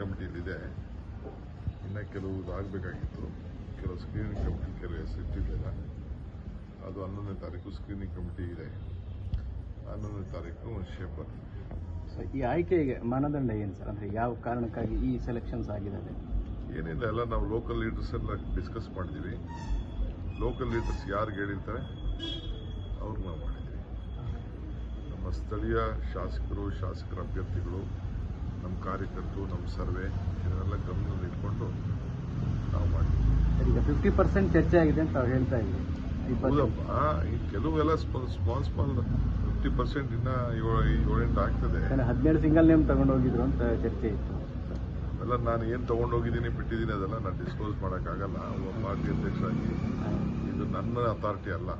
ಕಮಿಟಿಲಿದೆ ಇನ್ನು ಕೆಲವು ಆಗಬೇಕಾಗಿತ್ತು ಕೆಲವು ಸ್ಕ್ರೀನಿಂಗ್ ಕಮಿಟಿ ಕೆಲವು ಹೆಸರು ಇಟ್ಟಿರಲಿಲ್ಲ. ಅದು ಹನ್ನೊಂದನೇ ತಾರೀಕು ಸ್ಕ್ರೀನಿಂಗ್ ಕಮಿಟಿ ಇದೆ. ಹನ್ನೊಂದನೇ ತಾರೀಕು ಶೇಪ್ ಬರ್ತೀವಿ ಈ ಆಯ್ಕೆಗೆ ಮಾನದಂಡ ಏನು ಸರ್? ಅಂದರೆ ಯಾವ ಕಾರಣಕ್ಕಾಗಿ ಈ ಸೆಲೆಕ್ಷನ್ಸ್ ಆಗಿದೆ ಏನಿಲ್ಲ ಎಲ್ಲ ನಾವು ಲೋಕಲ್ ಲೀಡರ್ಸ್ ಎಲ್ಲ ಡಿಸ್ಕಸ್ ಮಾಡಿದ್ದೀವಿ. ಲೋಕಲ್ ಲೀಡರ್ಸ್ ಯಾರಿಗೆ ಹೇಳಿರ್ತಾರೆ ಅವ್ರಿಗೆ ನಾವು ಮಾಡಿದ್ದೀವಿ. ನಮ್ಮ ಸ್ಥಳೀಯ ಶಾಸಕರು ಶಾಸಕರ ಅಭ್ಯರ್ಥಿಗಳು ನಮ್ಮ ಕಾರ್ಯಕರ್ತರು ನಮ್ಮ ಸರ್ವೆ ಇದನ್ನೆಲ್ಲ ಗಮನದಲ್ಲಿಟ್ಕೊಂಡು ನಾವು ಮಾಡ್ತೀವಿ. ಈಗ ಫಿಫ್ಟಿ ಪರ್ಸೆಂಟ್ ಚರ್ಚೆ ಆಗಿದೆ ಅಂತ ಅವ್ರು ಹೇಳ್ತಾ ಇದ್ದೀವಿ ಇಪ್ಪತ್ತು ಹೌದಪ್ಪ ಈ ಕೆಲವೆಲ್ಲ ಸ್ಮಾಲ್ ಸ್ಮಾಲ್ ಫಿಫ್ಟಿ ಪರ್ಸೆಂಟ್ ಇನ್ನ ಏಳು ಏಳೆಂಟು ಆಗ್ತದೆ. ಹದಿನೇಳು ಸಿಂಗಲ್ ನೇಮ್ ತಗೊಂಡೋಗಿದ್ರು ಅಂತ ಚರ್ಚೆ ಇತ್ತು. ಅವೆಲ್ಲ ನಾನು ಏನು ತಗೊಂಡೋಗಿದ್ದೀನಿ ಬಿಟ್ಟಿದ್ದೀನಿ ಅದೆಲ್ಲ ನಾನು ಡಿಸ್ಕ್ಲೋಸ್ ಮಾಡೋಕ್ಕಾಗಲ್ಲ. ಒಬ್ಬ ಪಾರ್ಟಿ ಅಧ್ಯಕ್ಷರಾಗಿ. ಇದು ನನ್ನ ಅಥಾರಿಟಿ ಅಲ್ಲ.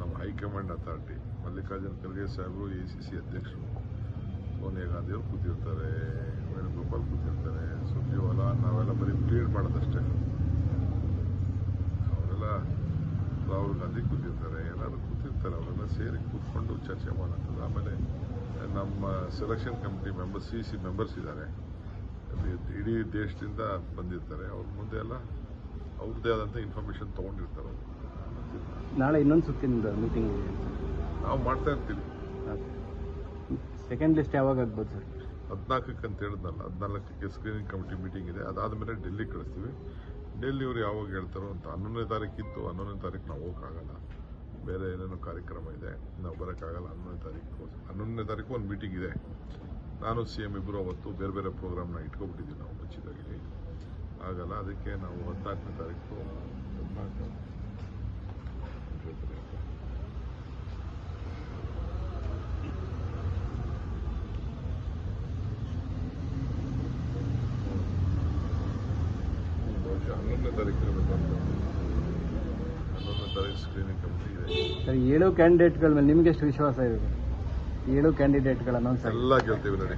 ನಮ್ಮ ಹೈಕಮಾಂಡ್ ಅಥಾರಿಟಿ ಮಲ್ಲಿಕಾರ್ಜುನ್ ಖರ್ಗೆ ಸಾಹೇಬರು ಎ ಸಿ ಸಿ ಅಧ್ಯಕ್ಷರು ಸೋನಿಯಾ ಗಾಂಧಿಯವರು ಕೂತಿರ್ತಾರೆ. ಮಾಡೋದಷ್ಟೇ. ಅವರೆಲ್ಲ ಅವ್ರಿಗೆ ಗಾಂಧಿ ಕೂತಿರ್ತಾರೆ ಎಲ್ಲರೂ ಕೂತಿರ್ತಾರೆ ಅವರೆಲ್ಲ ಸೇರಿ ಕೂತ್ಕೊಂಡು ಚರ್ಚೆ ಮಾಡೋಂಥದ್ದು ಆಮೇಲೆ ನಮ್ಮ selection committee members C C members ಇದ್ದಾರೆ. ಇಡೀ ದೇಶದಿಂದ ಬಂದಿರ್ತಾರೆ. ಅವ್ರ ಮುಂದೆ ಎಲ್ಲ ಅವ್ರದ್ದೇ ಆದಂಥ ಇನ್ಫಾರ್ಮೇಷನ್ ತೊಗೊಂಡಿರ್ತಾರೆ ನಾಳೆ ಇನ್ನೊಂದು ಸುತ್ತಿನ ಮೀಟಿಂಗ್ ನಾವು ಮಾಡ್ತಾ ಇರ್ತೀವಿ. ಸೆಕೆಂಡ್ ಲಿಸ್ಟ್ ಯಾವಾಗ ಆಗ್ಬೋದು ಸರ್ ಹದಿನಾಲ್ಕಕ್ಕೆ ಅಂತ ಹೇಳಿದ್ನಲ್ಲ, ಹದಿನಾಲ್ಕಕ್ಕೆ ಸ್ಕ್ರೀನಿಂಗ್ ಕಮಿಟಿ ಮೀಟಿಂಗ್ ಇದೆ. ಅದಾದಮೇಲೆ ಡೆಲ್ಲಿ ಕಳಿಸ್ತೀವಿ. ಡೆಲ್ಲಿ ಇವ್ರು ಯಾವಾಗ ಹೇಳ್ತಾರೋ ಅಂತ, ಹನ್ನೊಂದನೇ ತಾರೀಕಿತ್ತು ಹನ್ನೊಂದನೇ ತಾರೀಕು ನಾವು ಹೋಗೋಕ್ಕಾಗಲ್ಲ. ಬೇರೆ ಏನೇನೋ ಕಾರ್ಯಕ್ರಮ ಇದೆ, ನಾವು ಬರೋಕ್ಕಾಗಲ್ಲ, ಹನ್ನೊಂದನೇ ತಾರೀಕು ಹನ್ನೊಂದನೇ ತಾರೀಕು ಒಂದು ಮೀಟಿಂಗ್ ಇದೆ. ನಾನು ಸಿ ಎಂ ಇಬ್ಬರು ಅವತ್ತು ಬೇರೆ ಬೇರೆ ಪ್ರೋಗ್ರಾಮ್ನ ಇಟ್ಕೊಬಿಟ್ಟಿದ್ದೀವಿ ನಾವು ಮುಂಚಿತವಾಗಿ ಆಗಲ್ಲ, ಅದಕ್ಕೆ ನಾವು ಹದಿನಾಲ್ಕನೇ ತಾರೀಕು ಹದಿನಾಲ್ಕು ಏಳು ಕ್ಯಾಂಡಿಡೇಟ್ಗಳ ಮೇಲೆ ನಿಮ್ಗೆ ಎಷ್ಟು ವಿಶ್ವಾಸ ಇದೆ ಏಳು ಕ್ಯಾಂಡಿಡೇಟ್ಗಳನ್ನ ಅನೌನ್ಸ್ ಎಲ್ಲ ಗೆಲ್ತೀವಿ ನೋಡಿ.